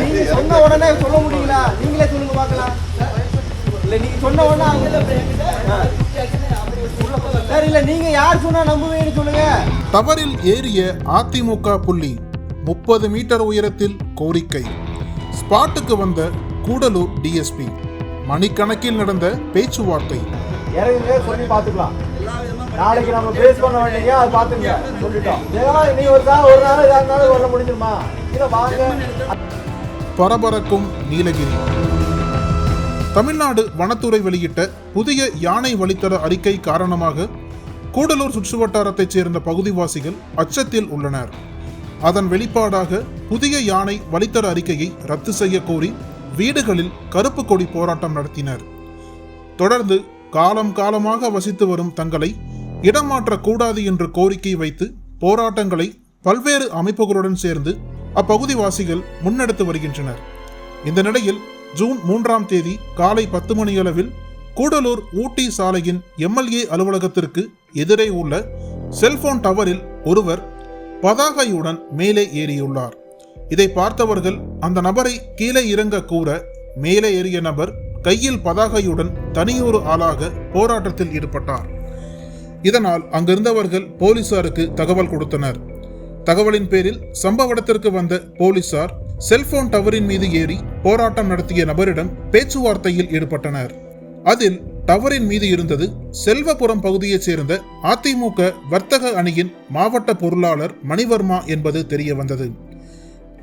நீங்க சொன்ன உடனே சொல்ல முடியல நீங்களே சொல்லுங்க பார்க்கலாம். இல்ல நீங்க சொன்ன உடனே. சரி இல்ல நீங்க யார் சொன்னா நம்புவீங்கன்னு சொல்லுங்க. தவறில் ஏறிய அதிமுக புள்ளி முப்பது மீட்டர் உயரத்தில் கோரிக்கை. ஸ்பாட்டுக்கு வந்த கூடலூர் டிஎஸ்பி மணிக்கணக்கில் நடந்த பேச்சுவார்த்தை. இறங்குங்க சொல்லி பாத்துக்கலாம் நாளைக்கு நம்ம பேஸ் பண்ண வேண்டிய அது பாத்துங்க சொல்லிட்டோம். ஏன்னா நீ ஒரு நாள் ஒரு நாள் இரண்டு இருந்தாலும் வர முடிஞ்சிருமா? இதை வாங்க. பரபரக்கும் நீலகிரி. தமிழ்நாடு வனத்துறை வெளியிட்ட புதிய யானை வழித்தட அறிக்கை காரணமாக கூடலூர் சுற்றுவட்டாரத்தைச் சேர்ந்த பகுதிவாசிகள் அச்சத்தில் உள்ளனர். அதன் வெளிப்பாடாக புதிய யானை வழித்தட அறிக்கையை ரத்து செய்ய கோரி வீடுகளில் கருப்பு கொடி போராட்டம் நடத்தினர். தொடர்ந்து காலம் காலமாக வசித்து வரும் தங்களை இடமாற்றக்கூடாது என்று கோரிக்கை வைத்து போராட்டங்களை பல்வேறு அமைப்புகளுடன் சேர்ந்து அப்பகுதிவாசிகள் முன்னெடுத்து வருகின்றனர். இந்த நிலையில் ஜூன் மூன்றாம் தேதி காலை பத்து மணியளவில் கூடலூர் ஊட்டி சாலையின் எம்எல்ஏ அலுவலகத்திற்கு எதிரே உள்ள செல்போன் டவரில் ஒருவர் பதாகையுடன் மேலே ஏறியுள்ளார். இதை பார்த்தவர்கள் அந்த நபரை கீழே இறங்க கூற மேலே ஏறிய நபர் கையில் பதாகையுடன் தனியொரு ஆளாக போராட்டத்தில் ஈடுபட்டார். இதனால் அங்கிருந்தவர்கள் போலீசாருக்கு தகவல் கொடுத்தனர். தகவலின் பேரில் சம்பவ இடத்திற்கு வந்த போலீசார் செல்போன் டவரின் மீது ஏறி போராட்டம் நடத்திய நபரிடம் பேச்சுவார்த்தையில் ஈடுபட்டனர். அதில் டவரின் மீது இருந்தது செல்வபுரம் பகுதியைச் சேர்ந்த அதிமுக வர்த்தக அணியின் மாவட்ட பொருளாளர் மணிவர்மா என்பது தெரிய வந்தது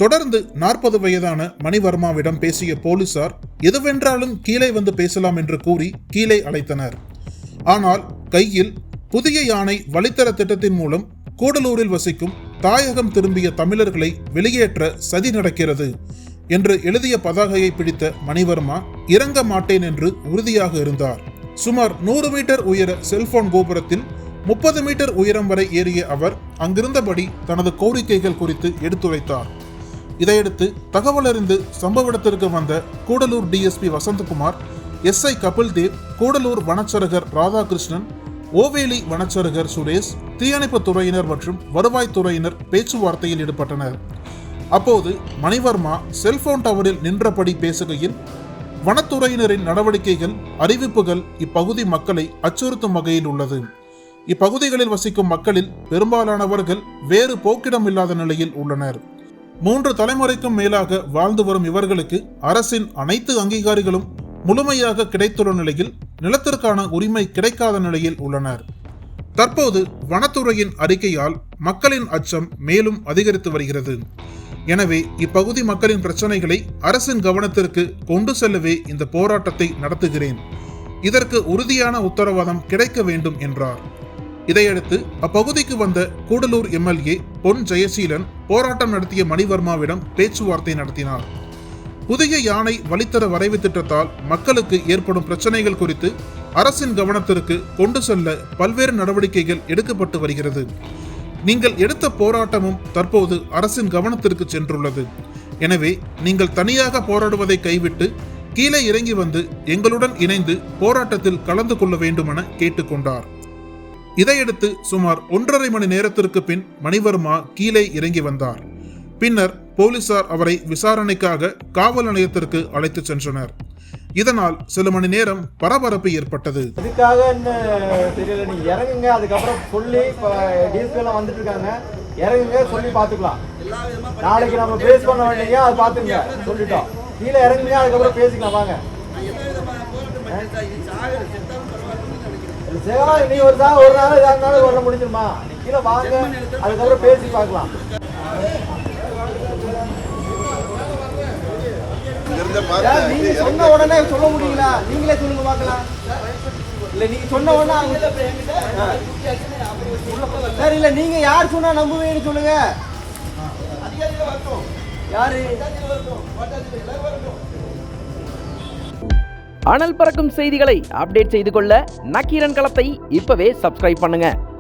தொடர்ந்து நாற்பது வயதான மணிவர்மாவிடம் பேசிய போலீசார் எதுவென்றாலும் கீழே வந்து பேசலாம் என்று கூறி கீழே அழைத்தனர். ஆனால் கையில் புதிய யானை வழித்தர திட்டத்தின் மூலம் கூடலூரில் வசிக்கும் தாயகம் திரும்பிய தமிழர்களை வெளியேற்ற சதி நடக்கிறது என்று எழுதிய பதாகையை பிடித்த மணிவர்மா இறங்க மாட்டேன் என்று உறுதியாக இருந்தார். சுமார் நூறு மீட்டர் உயர செல்போன் கோபுரத்தில் முப்பது மீட்டர் உயரம் வரை ஏறிய அவர் அங்கிருந்தபடி தனது கோரிக்கைகள் குறித்து எடுத்துரைத்தார். இதையடுத்து தகவல் அறிந்து சம்பவ இடத்திற்கு வந்த கூடலூர் டிஎஸ்பி வசந்தகுமார் எஸ்ஐ கபில் தேவ் கூடலூர் வனச்சரகர் ராதாகிருஷ்ணன் ஓவேலி வனச்சருகர் சுரேஷ் தீயணைப்பு துறையினர் மற்றும் வருவாய்த் துறையினர் பேச்சுவார்த்தையில் ஈடுபட்டனர். அப்போது மணிவர்மா செல்போன் டவரில் நின்றபடி பேசுகையில் வனத்துறையினரின் நடவடிக்கைகள் அறிவிப்புகள் இப்பகுதி மக்களை அச்சுறுத்தும் வகையில் உள்ளது. இப்பகுதிகளில் வசிக்கும் மக்களில் பெரும்பாலானவர்கள் வேறு போக்கிடம் இல்லாத நிலையில் உள்ளனர். மூன்று தலைமுறைக்கும் மேலாக வாழ்ந்து வரும் இவர்களுக்கு அரசின் அனைத்து அங்கீகாரிகளும் முழுமையாக கிடைத்துள்ள நிலையில் நிலத்திற்கான உரிமை கிடைக்காத நிலையில் உள்ளனர். தற்போது வனத்துறையின் அறிக்கையால் மக்களின் அச்சம் மேலும் அதிகரித்து வருகிறது. எனவே இப்பகுதி மக்களின் பிரச்சனைகளை அரசின் கவனத்திற்கு கொண்டு செல்லவே இந்த போராட்டத்தை நடத்துகிறேன். இதற்கு உறுதியான உத்தரவாதம் கிடைக்க வேண்டும் என்றார். இதையடுத்து அப்பகுதிக்கு வந்த கூடலூர் எம்எல்ஏ பொன் ஜெயசீலன் போராட்டம் நடத்திய மணிவர்மாவிடம் பேச்சுவார்த்தை நடத்தினார். புதிய யானை வழித்தர வரைவு திட்டத்தால் மக்களுக்கு ஏற்படும் பிரச்சனைகள் குறித்து அரசின் கவனத்திற்கு கொண்டு செல்ல பல்வேறு நடவடிக்கைகள் எடுக்கப்பட்டு வருகிறது. நீங்கள் எடுத்த போராட்டமும் தற்போது அரசின் கவனத்திற்கு சென்றுள்ளது. எனவே நீங்கள் தனியாக போராடுவதை கைவிட்டு கீழே இறங்கி வந்து எங்களுடன் இணைந்து போராட்டத்தில் கலந்து கொள்ள வேண்டுமென கேட்டுக்கொண்டார். இதையடுத்து சுமார் ஒன்றரை மணி நேரத்திற்கு பின் மணிவர்மா கீழே இறங்கி வந்தார். பின்னர் போலீசார் அவரை விசாரணைக்காக காவல் நிலையத்திற்கு அழைத்துச் சென்றனர். இதனால் சில மணி நேரம் பரபரப்பு ஏற்பட்டது. இதுக்காக என்ன தெரியல நீ இறங்குங்க அதுக்கப்புறம் சொல்லி டீசல்லாம் எல்லாம் வந்துட்டு இருக்காங்க இறங்குங்க சொல்லி பார்த்துக்கலாம். நாளைக்கு நம்ம பேஸ் பண்ண வேண்டிய அது பார்த்துங்க சொல்லிட்டோம். கீழே இறங்குங்க அதுக்கப்புறம் பேசிக்கலாம் வாங்க. நீ ஒரு நாள் ஒரு நாள் இதாக இருந்தாலும் வர முடிஞ்சிருமா? நீ கீழே வாங்க அதுக்கப்புறம் பேசி பார்க்கலாம். நீங்க சொன்ன உடனே சொல்ல முடியல நீங்களே சொல்லுங்க பார்க்கலாம். இல்ல நீங்க சொன்ன உடனே. சரி இல்ல நீங்க யார் சொன்னா நம்புவீங்கன்னு சொல்லுங்க. யாரு? அனல் பறக்கும் செய்திகளை அப்டேட் செய்து கொள்ள நக்கீரன் களத்தை இப்பவே சப்ஸ்கிரைப் பண்ணுங்க.